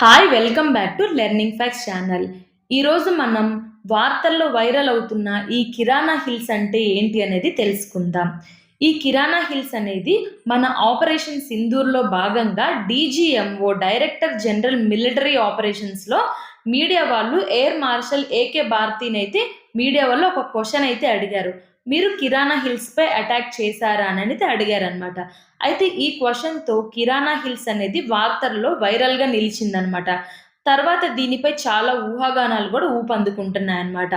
Hi welcome back to learning facts channel ఈరోజు మనం వార్తల్లో వైరల్ అవుతున్న ఈ కిరాణా హిల్స్ అంటే ఏంటి అనేది తెలుసుకుందాం. ఈ కిరాణా హిల్స్ అనేది మన ఆపరేషన్ సింధూర్లో భాగంగా డీజీఎంఓ డైరెక్టర్ జనరల్ మిలిటరీ ఆపరేషన్స్లో మీడియా వాళ్ళు ఎయిర్ మార్షల్ ఏకే భారతిని అయితే మీడియా వల్ల ఒక క్వశ్చన్ అయితే అడిగారు. మీరు కిరాణా హిల్స్పై అటాక్ చేశారా అని అయితే అడిగారనమాట అయితే ఈ క్వశ్చన్తో కిరాణా హిల్స్ అనేది వార్తల్లో వైరల్గా నిలిచిందనమాట తర్వాత దీనిపై చాలా ఊహాగానాలు కూడా ఊపందుకుంటున్నాయన్నమాట.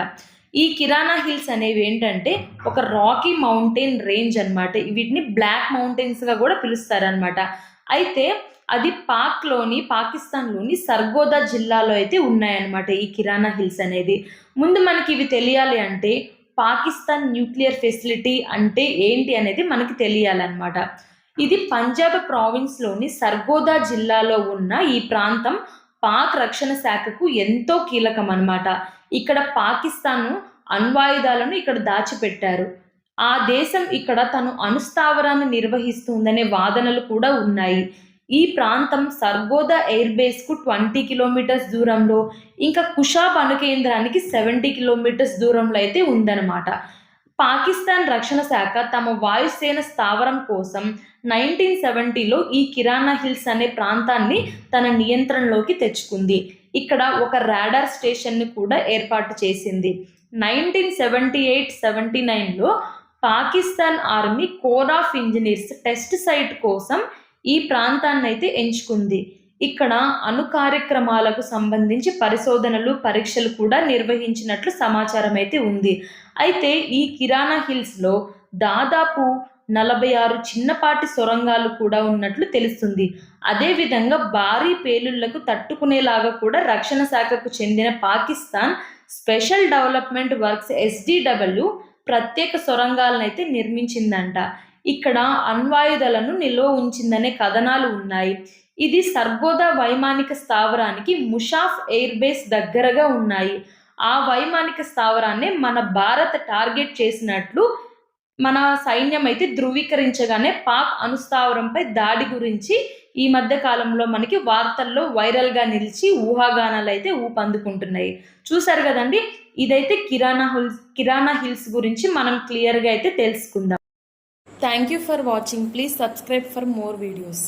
ఈ కిరాణా హిల్స్ అనేవి ఏంటంటే ఒక రాకీ మౌంటైన్ రేంజ్ అన్నమాట. వీటిని బ్లాక్ మౌంటైన్స్గా కూడా పిలుస్తారనమాట అయితే అది పాక్లోని పాకిస్తాన్లోని సర్గోదా జిల్లాలో అయితే ఉన్నాయన్నమాట ఈ కిరాణా హిల్స్ అనేది. ముందు మనకి ఇవి తెలియాలి అంటే పాకిస్తాన్ న్యూక్లియర్ ఫెసిలిటీ అంటే ఏంటి అనేది మనకి తెలియాలన్నమాట. ఇది పంజాబ్ ప్రావిన్స్లోని సర్గోదా జిల్లాలో ఉన్న ఈ ప్రాంతం పాక్ రక్షణ శాఖకు ఎంతో కీలకం అన్నమాట ఇక్కడ పాకిస్తాన్ అణ్వాయుధాలను ఇక్కడ దాచిపెట్టారు. ఆ దేశం ఇక్కడ తను అణుస్థావరాన్ని నిర్వహిస్తుందనే వాదనలు కూడా ఉన్నాయి. ఈ ప్రాంతం సర్గోదా ఎయిర్ బేస్కు ట్వంటీ కిలోమీటర్స్ దూరంలో ఇంకా కుషాబ్ అణు కేంద్రానికి సెవెంటీ కిలోమీటర్స్ దూరంలో అయితే ఉందన్నమాట. పాకిస్తాన్ రక్షణ శాఖ తమ వాయుసేన స్థావరం కోసం నైన్టీన్ సెవెంటీలో ఈ కిరాణా హిల్స్ అనే ప్రాంతాన్ని తన నియంత్రణలోకి తెచ్చుకుంది. ఇక్కడ ఒక రాడార్ స్టేషన్ని కూడా ఏర్పాటు చేసింది. నైన్టీన్ సెవెంటీ ఎయిట్ సెవెంటీ నైన్లో Pakistan army corps of engineers test site కోసం ఈ ప్రాంతాన్ని అయితే ఎంచుకుంది. ఇక్కడ అణు కార్యక్రమాలకు సంబంధించి పరిశోధనలు పరీక్షలు కూడా నిర్వహించినట్లు సమాచారం అయితే ఉంది. అయితే ఈ కిరాణా హిల్స్లో దాదాపు నలభై ఆరు చిన్నపాటి సొరంగాలు కూడా ఉన్నట్లు తెలుస్తుంది. అదేవిధంగా భారీ పేలుళ్ళకు తట్టుకునేలాగా కూడా రక్షణ శాఖకు చెందిన Pakistan special development works SDW ప్రత్యేక సొరంగాలను అయితే నిర్మించిందంట. ఇక్కడ అణ్వాయుధాలను నిల్వ ఉంచిందనే కథనాలు ఉన్నాయి. ఇది సర్గోదా వైమానిక స్థావరానికి ముషాఫ్ ఎయిర్ బేస్ దగ్గరగా ఉన్నాయి. ఆ వైమానిక స్థావరాన్ని మన భారత్ టార్గెట్ చేసినట్లు మన సైన్యం అయితే ధృవీకరించగానే పాక్ అణుస్థావరంపై దాడి గురించి ఈ మధ్య కాలంలో మనకి వార్తల్లో వైరల్గా నిలిచి ఊహాగానాలు అయితే ఊపందుకుంటున్నాయి. చూసారు కదండి? ఇదైతే కిరాణా హిల్స్ కిరాణా హిల్స్ గురించి మనం క్లియర్గా అయితే తెలుసుకుందాం. Thank you for watching please subscribe for more videos